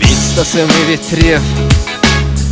Місто семи вітрів,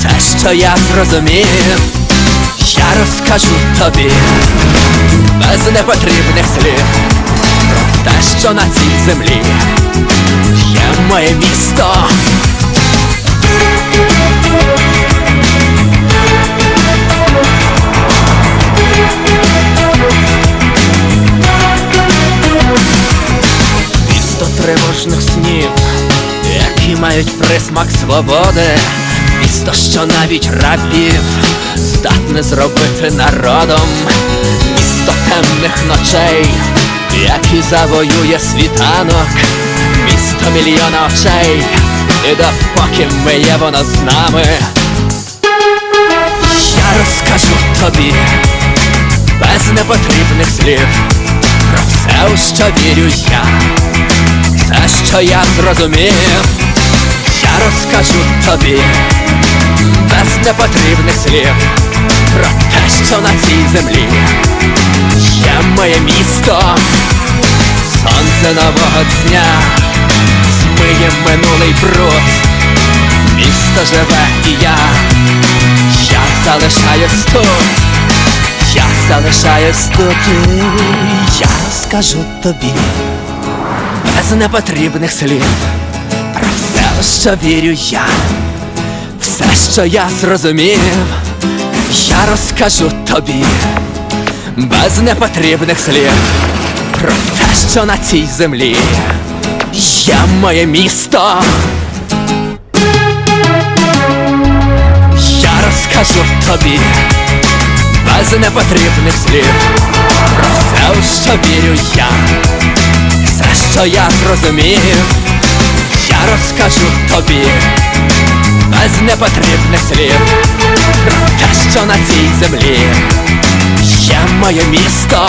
все, що я зрозумів, я розкажу тобі без непотрібних слів про те, що на цій землі є моє місто. Місто тривожних снів, які мають присмак свободи, місто, що навіть рабів здатне зробити народом, місто темних ночей, які завоює світанок, місто мільйона очей, і допоки ми є воно з нами, я розкажу тобі без непотрібних слів про все, у що вірю я, все, що я зрозумів, розкажу тобі без непотрібних слів про те, що на цій землі є моє місто, сонце нового дня, змиє минулий бруд, місто живе і я, я залишаюсь тут. Я залишаюсь тут, і я розкажу тобі без непотрібних слів що вірю я, все, що я зрозумів, я розкажу тобі. Без непотрібних слів про те, що на цій землі є моє місто. Я розкажу тобі без непотрібних слів Про все, що вірю я, все, що я зрозумів, я розкажу тобі без непотрібних слів Про те, що на цій землі є моє місто.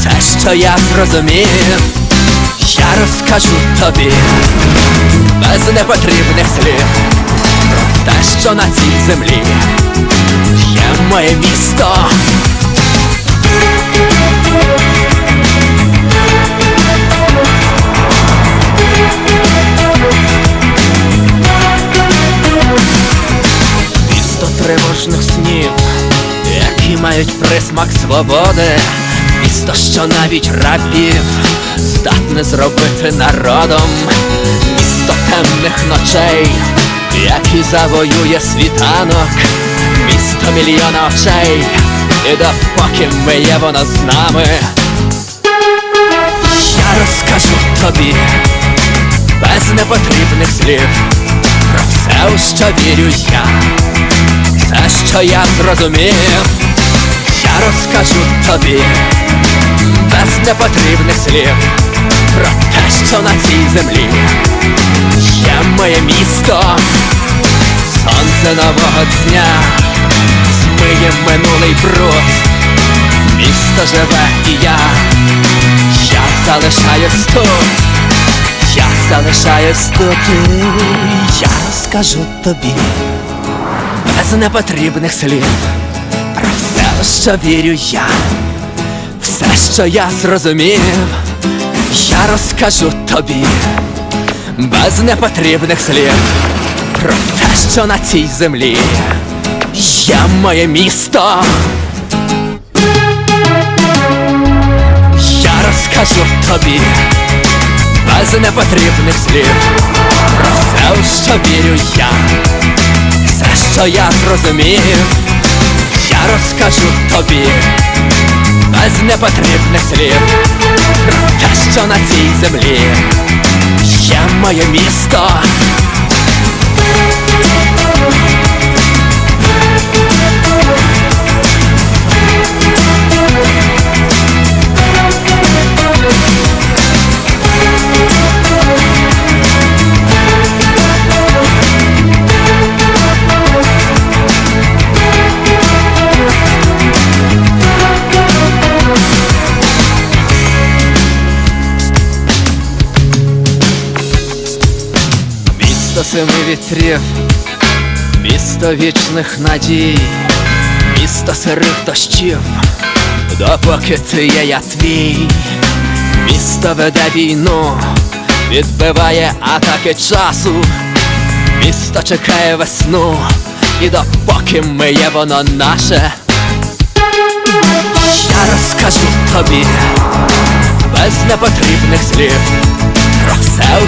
все, що я зрозумів, я розкажу тобі без непотрібних слів про те, що на цій землі є моє місто. Місто тривожних снів, які мають присмак свободи, місто, що навіть рабів здатне зробити народом, місто темних ночей, які завоює світанок, місто мільйона очей, і допоки ми є воно з нами, я розкажу тобі без непотрібних слів про все, у що вірю я, все, що я зрозумів, я розкажу тобі непотрібних слів. Про те, що на цій землі є моє місто, сонце нового дня, змиє минулий бруд, місто живе і я, я залишаюсь тут, я залишаюсь тут, і я розкажу тобі без непотрібних слів. Про все, що вірю я, все, що я зрозумів, я розкажу тобі. Без непотрібних слів про те, що на цій землі є моє місто. Я розкажу тобі без непотрібних слів про все, що вірю я, все, що я зрозумів, я розкажу тобі без непотрібних слів те, що на цій землі є моє місто. Семи вітрів, місто вічних надій, місто сирих дощів, допоки ти є я твій, місто веде війну, відбиває атаки часу, місто чекає весну, і допоки ми є воно наше, я розкажу тобі без непотрібних слів про все,